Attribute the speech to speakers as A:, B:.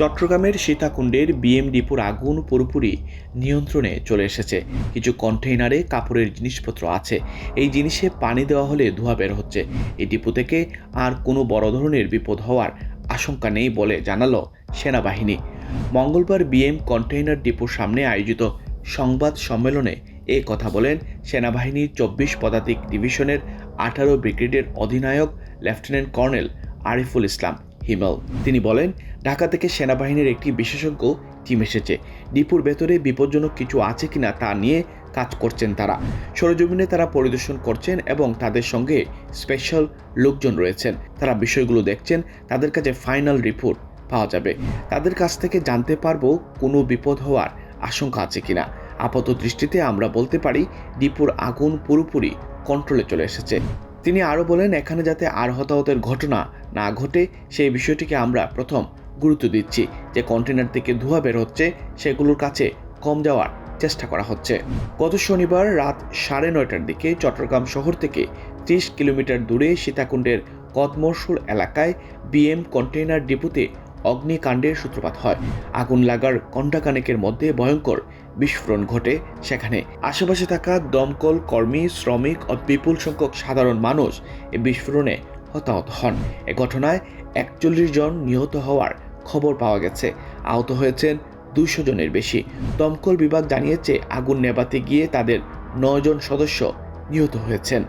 A: চট্টগ্রামের সীতাকুণ্ডের বিএম ডিপোর আগুন পুরোপুরি নিয়ন্ত্রণে চলে এসেছে। কিছু কন্টেইনারে কাপড়ের জিনিসপত্র আছে। এই জিনিসে পানি দেওয়া হলে ধোঁয়া বের হচ্ছে। এই ডিপো থেকে আর কোনো বড় ধরনের বিপদ হওয়ার আশঙ্কা নেই বলে জানালো সেনাবাহিনী। মঙ্গলবার বিএম কন্টেইনার ডিপোর সামনে আয়োজিত সংবাদ সম্মেলনে এ কথা বলেন সেনাবাহিনীর চব্বিশ পদাতিক ডিভিশনের আঠারো ব্রিগেডের অধিনায়ক লেফটেন্যান্ট কর্নেল আরিফুল ইসলাম। হিমেল। তিনি বলেন, ঢাকা থেকে সেনাবাহিনীর একটি বিশেষজ্ঞ টিম এসেছে। ডিপুর ভেতরে বিপজ্জনক কিছু আছে কিনা তা নিয়ে কাজ করছেন তারা। সরজমিনে তারা পরিদর্শন করছেন এবং তাদের সঙ্গে স্পেশাল লোকজন রয়েছেন। তারা বিষয়গুলো দেখছেন, তাদের কাছে ফাইনাল রিপোর্ট পাওয়া যাবে। তাদের কাছ থেকে জানতে পারব কোনো বিপদ হওয়ার আশঙ্কা আছে কিনা। আপাত দৃষ্টিতে আমরা বলতে পারি, ডিপুর আগুন পুরোপুরি কন্ট্রোলে চলে এসেছে। তিনি আরও বলেন, এখানে যাতে আর হতাহতের ঘটনা না ঘটে সেই বিষয়টিকে আমরা প্রথম গুরুত্ব দিচ্ছি যে কন্টেনার থেকে ধোঁয়া বের হচ্ছে সেগুলোর কাছে কম যাওয়ার চেষ্টা করা হচ্ছে। গত শনিবার রাত সাড়ে নয়টার দিকে চট্টগ্রাম শহর থেকে ত্রিশ কিলোমিটার দূরে সীতাকুণ্ডের কদমরশুল এলাকায় বিএম কন্টেইনার ডিপোতে অগ্নিকাণ্ডের সূত্রপাত হয়। আগুন লাগার ঘণ্টাখানেকের মধ্যে ভয়ঙ্কর বিস্ফোরণ ঘটে সেখানে। আশেপাশে থাকা দমকল কর্মী, শ্রমিক ও বিপুল সংখ্যক সাধারণ মানুষ এই বিস্ফোরণে হতাহত হন। এ ঘটনায় একচল্লিশ জন নিহত হওয়ার খবর পাওয়া গেছে। আহত হয়েছেন দুইশো জনের বেশি। দমকল বিভাগ জানিয়েছে, আগুন নেভাতে গিয়ে তাদের নয়জন সদস্য নিহত হয়েছেন।